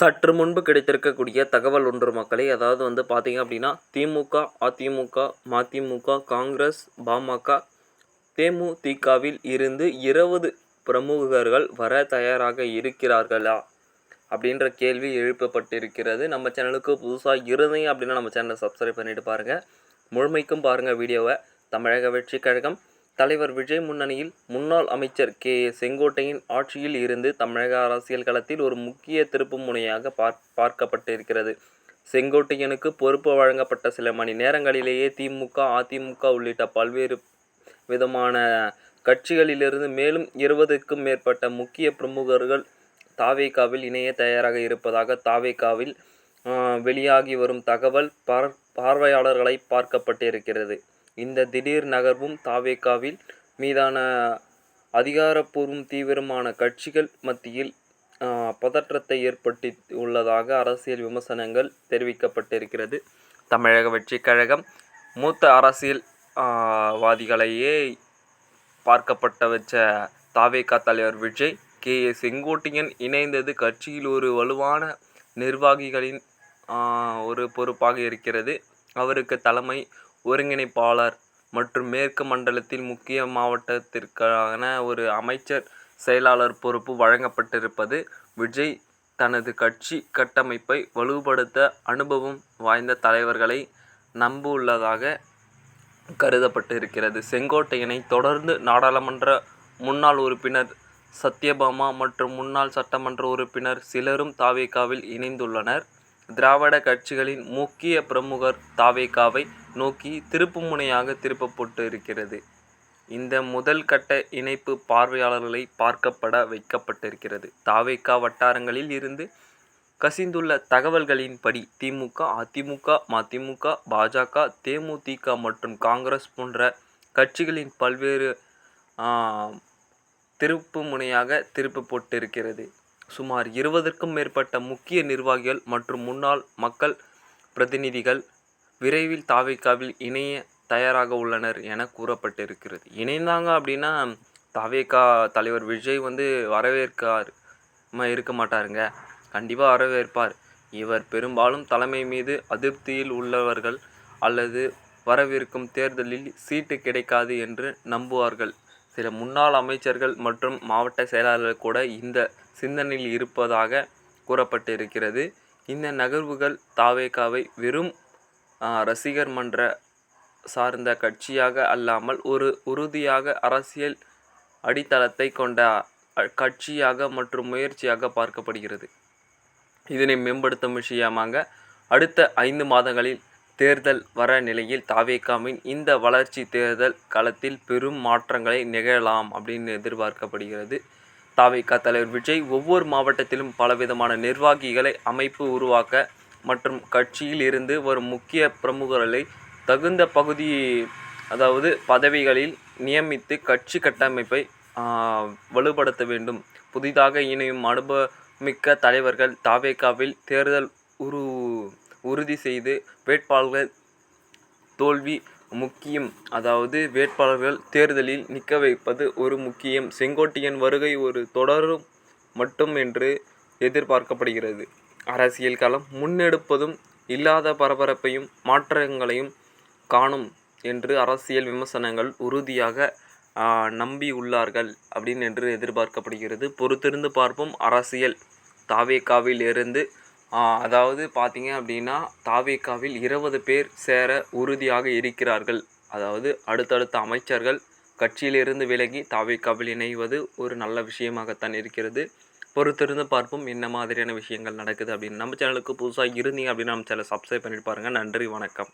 சற்று முன்பு கிடைத்திருக்கக்கூடிய தகவல் ஒன்று மக்களே அதாவது வந்து பார்த்தீங்க அப்படின்னா திமுக அதிமுக மதிமுக காங்கிரஸ் பாமக தேமுதிகவில் இருந்து இருபது பிரமுகர்கள் வர தயாராக இருக்கிறார்களா அப்படின்ற கேள்வி எழுப்பப்பட்டிருக்கிறது. நம்ம சேனலுக்கு புதுசாக இருந்தீங்க அப்படின்னா நம்ம சேனலை சப்ஸ்கிரைப் பண்ணிட்டு பாருங்கள் முழுமைக்கும் பாருங்கள் வீடியோவை. தமிழக வெற்றி கழகம் தலைவர் விஜய் முன்னணியில் முன்னாள் அமைச்சர் கே. ஏ. செங்கோட்டையின் ஆட்சியில் இருந்து தமிழக அரசியல் களத்தில் ஒரு முக்கிய திருப்பு முனையாக பார் பார்க்கப்பட்டிருக்கிறது. செங்கோட்டையனுக்கு பொறுப்பு வழங்கப்பட்ட சில மணி நேரங்களிலேயே திமுக அதிமுக உள்ளிட்ட பல்வேறு விதமான கட்சிகளிலிருந்து மேலும் இருபதுக்கும் மேற்பட்ட முக்கிய பிரமுகர்கள் தாவேகாவில் இணைய தயாராக இருப்பதாக தாவேகாவில் வெளியாகி வரும் தகவல் பார் பார்வையாளர்களை பார்க்கப்பட்டிருக்கிறது. இந்த திடீர் நகர்வும் தாவேக்காவில் மீதான அதிகாரப்பூர்வம் தீவிரமான கட்சிகள் மத்தியில் பதற்றத்தை ஏற்படுத்தி உள்ளதாக அரசியல் விமர்சனங்கள் தெரிவிக்கப்பட்டிருக்கிறது. தமிழக வெற்றி கழகம் மூத்த அரசியல் வாதிகளையே பார்க்கப்பட்ட வச்ச தாவேகா தலைவர் விஜய் கே. ஏ. செங்கோட்டையன் இணைந்தது கட்சியில் ஒரு வலுவான நிர்வாகிகளின் ஒரு பொறுப்பாக இருக்கிறது. அவருக்கு தலைமை ஒருங்கிணைப்பாளர் மற்றும் மேற்கு மண்டலத்தில் முக்கிய மாவட்டத்திற்கான ஒரு அமைச்சர் செயலாளர் பொறுப்பு வழங்கப்பட்டிருப்பது விஜய் தனது கட்சி கட்டமைப்பை வலுப்படுத்த அனுபவம் வாய்ந்த தலைவர்களை நம்பியுள்ளதாக கருதப்பட்டிருக்கிறது. செங்கோட்டையனை தொடர்ந்து நாடாளுமன்ற முன்னாள் உறுப்பினர் சத்யபாமா மற்றும் முன்னாள் சட்டமன்ற உறுப்பினர் சிலரும் தாவேகாவில் இணைந்துள்ளனர். திராவிட கட்சிகளின் முக்கிய பிரமுகர் தாவேகாவை நோக்கி திருப்புமுனையாக திருப்பப்பட்டு இருக்கிறது. இந்த முதல் கட்ட இணைப்பு பார்வையாளர்களை பார்க்கப்பட வைக்கப்பட்டிருக்கிறது. தாவேகா வட்டாரங்களில் இருந்து கசிந்துள்ள தகவல்களின்படி திமுக அதிமுக மதிமுக பாஜக தேமுதிக மற்றும் காங்கிரஸ் போன்ற கட்சிகளின் பல்வேறு திருப்பு முனையாக திருப்பு போட்டிருக்கிறது சுமார் இருபதற்கும் மேற்பட்ட முக்கிய நிர்வாகிகள் மற்றும் முன்னாள் மக்கள் பிரதிநிதிகள் விரைவில் தாவேக்காவில் இணைய தயாராக உள்ளனர் என கூறப்பட்டிருக்கிறது. இணைந்தாங்க அப்படின்னா தாவேக்கா தலைவர் விஜய் வந்து வரவேற்கார் இருக்க மாட்டாருங்க. கண்டிப்பாக வரவேற்பார். இவர் பெரும்பாலும் தலைமை மீது அதிருப்தியில் உள்ளவர்கள் அல்லது வரவிருக்கும் தேர்தலில் சீட்டு கிடைக்காது என்று நம்புவார்கள். சில முன்னாள் அமைச்சர்கள் மற்றும் மாவட்ட செயலாளர்கள் கூட இந்த சிந்தனையில் இருப்பதாக கூறப்பட்டிருக்கிறது. இந்த நகர்வுகள் தாவேகாவை வெறும் ரசிகர் மன்ற சார்ந்த கட்சியாக அல்லாமல் ஒரு உறுதியாக அரசியல் அடித்தளத்தை கொண்ட கட்சியாக மற்றும் முயற்சியாக பார்க்கப்படுகிறது. இதனை மேம்படுத்தும் விஷயமாக அடுத்த ஐந்து மாதங்களில் தேர்தல் வர நிலையில் தாவேகாமின் இந்த வளர்ச்சி தேர்தல் களத்தில் பெரும் மாற்றங்களை நிகழலாம் அப்படின்னு எதிர்பார்க்கப்படுகிறது. தாவேகா தலைவர் விஜய் ஒவ்வொரு மாவட்டத்திலும் பலவிதமான நிர்வாகிகளை அமைப்பு உருவாக்க மற்றும் கட்சியில் இருந்து வரும் முக்கிய பிரமுகர்களை தகுந்த பகுதி அதாவது பதவிகளில் நியமித்து கட்சி கட்டமைப்பை வலுப்படுத்த வேண்டும். புதிதாக இணையும் அனுபவமிக்க தலைவர்கள் தாவேகாவில் தேர்தல் உரு உறுதி செய்து வேட்பாளர்கள் தோல்வி முக்கியம். அதாவது வேட்பாளர்கள் தேர்தலில் நிற்க வைப்பது ஒரு முக்கியம். செங்கோட்டையன் வருகை ஒரு தொடரும் மட்டும் என்று எதிர்பார்க்கப்படுகிறது. அரசியல் களம் முன்னெடுப்பதும் இல்லாத பரபரப்பையும் மாற்றங்களையும் காணும் என்று அரசியல் விமர்சனங்கள் உறுதியாக நம்பியுள்ளார்கள் அப்படின்னு என்று எதிர்பார்க்கப்படுகிறது. பொறுத்திருந்து பார்ப்போம். அரசியல் தாவேக்காவில் இருந்து அதாவது பார்த்தீங்க அப்படின்னா தாவேக்காவில் இருபது பேர் சேர உறுதியாக இருக்கிறார்கள். அதாவது அடுத்தடுத்த அமைச்சர்கள் கட்சியிலிருந்து விலகி தாவேக்காவில் இணைவது ஒரு நல்ல விஷயமாகத்தான் இருக்கிறது. பொறுத்திருந்து பார்ப்போம் என்ன மாதிரியான விஷயங்கள் நடக்குது அப்படின்னு. நம்ம சேனலுக்கு புதுசாக இருந்தீங்க அப்படின்னா நம்ம சேனலை சப்ஸ்கிரைப் பண்ணிட்டு பாருங்கள் நன்றி வணக்கம்.